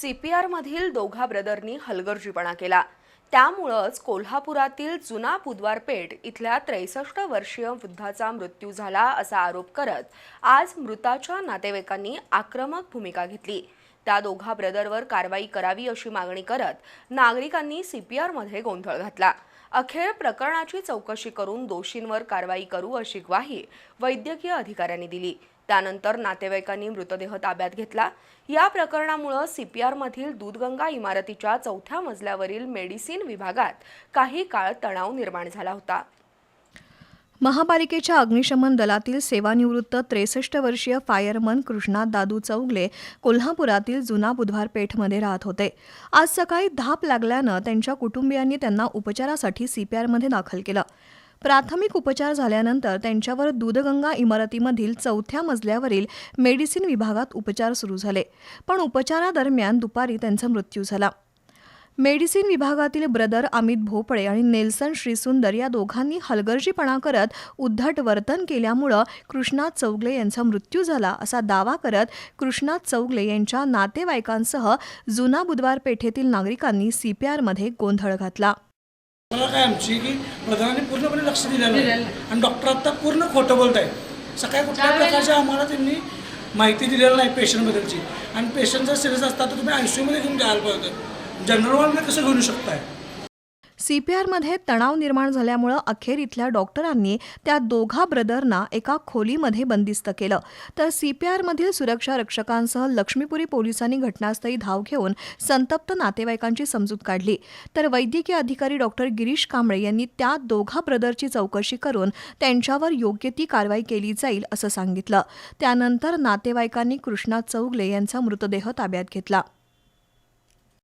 सीपीआरमधील दोघा ब्रदरनी हलगर्जीपणा केला. त्यामुळंच कोल्हापुरातील जुना बुधवारपेठ इथल्या त्रेसष्ट वर्षीय वृद्धाचा मृत्यू झाला असा आरोप करत आज मृताच्या नातेवाईकांनी आक्रमक भूमिका घेतली. त्या दोघा ब्रदरवर कारवाई करावी अशी मागणी करत नागरिकांनी सीपीआरमध्ये गोंधळ घातला. अखेर प्रकरणाची चौकशी करून दोषींवर कारवाई करू अशी ग्वाही वैद्यकीय अधिकाऱ्यांनी दिली. त्यानंतर नातेवाईकांनी मृतदेह ताब्यात घेतला. या प्रकरणामुळं सीपीआरमधील दूधगंगा इमारतीच्या चौथ्या मजल्यावरील मेडिसिन विभागात काही काळ तणाव निर्माण झाला होता. महापालिकेच्या अग्निशमन दलातील सेवानिवृत्त त्रेसष्ट वर्षीय फायरमन कृष्णा दादू चौगले कोल्हापुरातील जुना बुधवार पेठमध्ये राहत होते. आज सकाळी धाप लागल्यानं त्यांच्या कुटुंबियांनी त्यांना उपचारासाठी सीपीआरमध्ये दाखल केलं. प्राथमिक उपचार झाल्यानंतर त्यांच्यावर दूधगंगा इमारतीमधील चौथ्या मजल्यावरील मेडिसिन विभागात उपचार सुरू झाले. पण उपचारादरम्यान दुपारी त्यांचा मृत्यू झाला. मेडिसिन विभागातील ब्रदर अमित भोपळे आणि नेल्सन श्रीसुंदर या दोघांनी हलगर्जीपणा करत उद्धट वर्तन केल्यामुळं कृष्णात चौगले यांचा मृत्यू झाला असा दावा करत कृष्णात चौगले यांच्या नातेवाईकांसह जुना बुधवार पेठेतील नागरिकांनी सीपीआरमध्ये गोंधळ घातला. मला काय आमची की प्रधानांनी पूर्णपणे लक्ष नाही आणि डॉक्टर आता पूर्ण खोटं बोलत आहे सकाळी कुठल्या प्रकारच्या आम्हाला त्यांनी माहिती दिलेली नाही पेशंटबद्दलची आणि पेशंट जर सिरियस असतात तर तुम्ही आय सी यूमध्ये घेऊन द्यायला पाहिजे जनरल वॉर्डमध्ये कसं घेऊन शकताय? सीपीआरमध्ये तणाव निर्माण झाल्यामुळं अखेर इथल्या डॉक्टरांनी त्या दोघा ब्रदरना एका खोलीमध्ये बंदिस्त केलं. तर सीपीआरमधील सुरक्षा रक्षकांसह लक्ष्मीपुरी पोलिसांनी घटनास्थळी धाव घेऊन संतप्त नातेवाईकांची समजूत काढली. तर वैद्यकीय अधिकारी डॉक्टर गिरीश कांबळे यांनी त्या दोघा ब्रदरची चौकशी करून त्यांच्यावर योग्य ती कारवाई केली जाईल असं सांगितलं. त्यानंतर नातेवाईकांनी कृष्णा चौगले यांचा मृतदेह ताब्यात घेतला.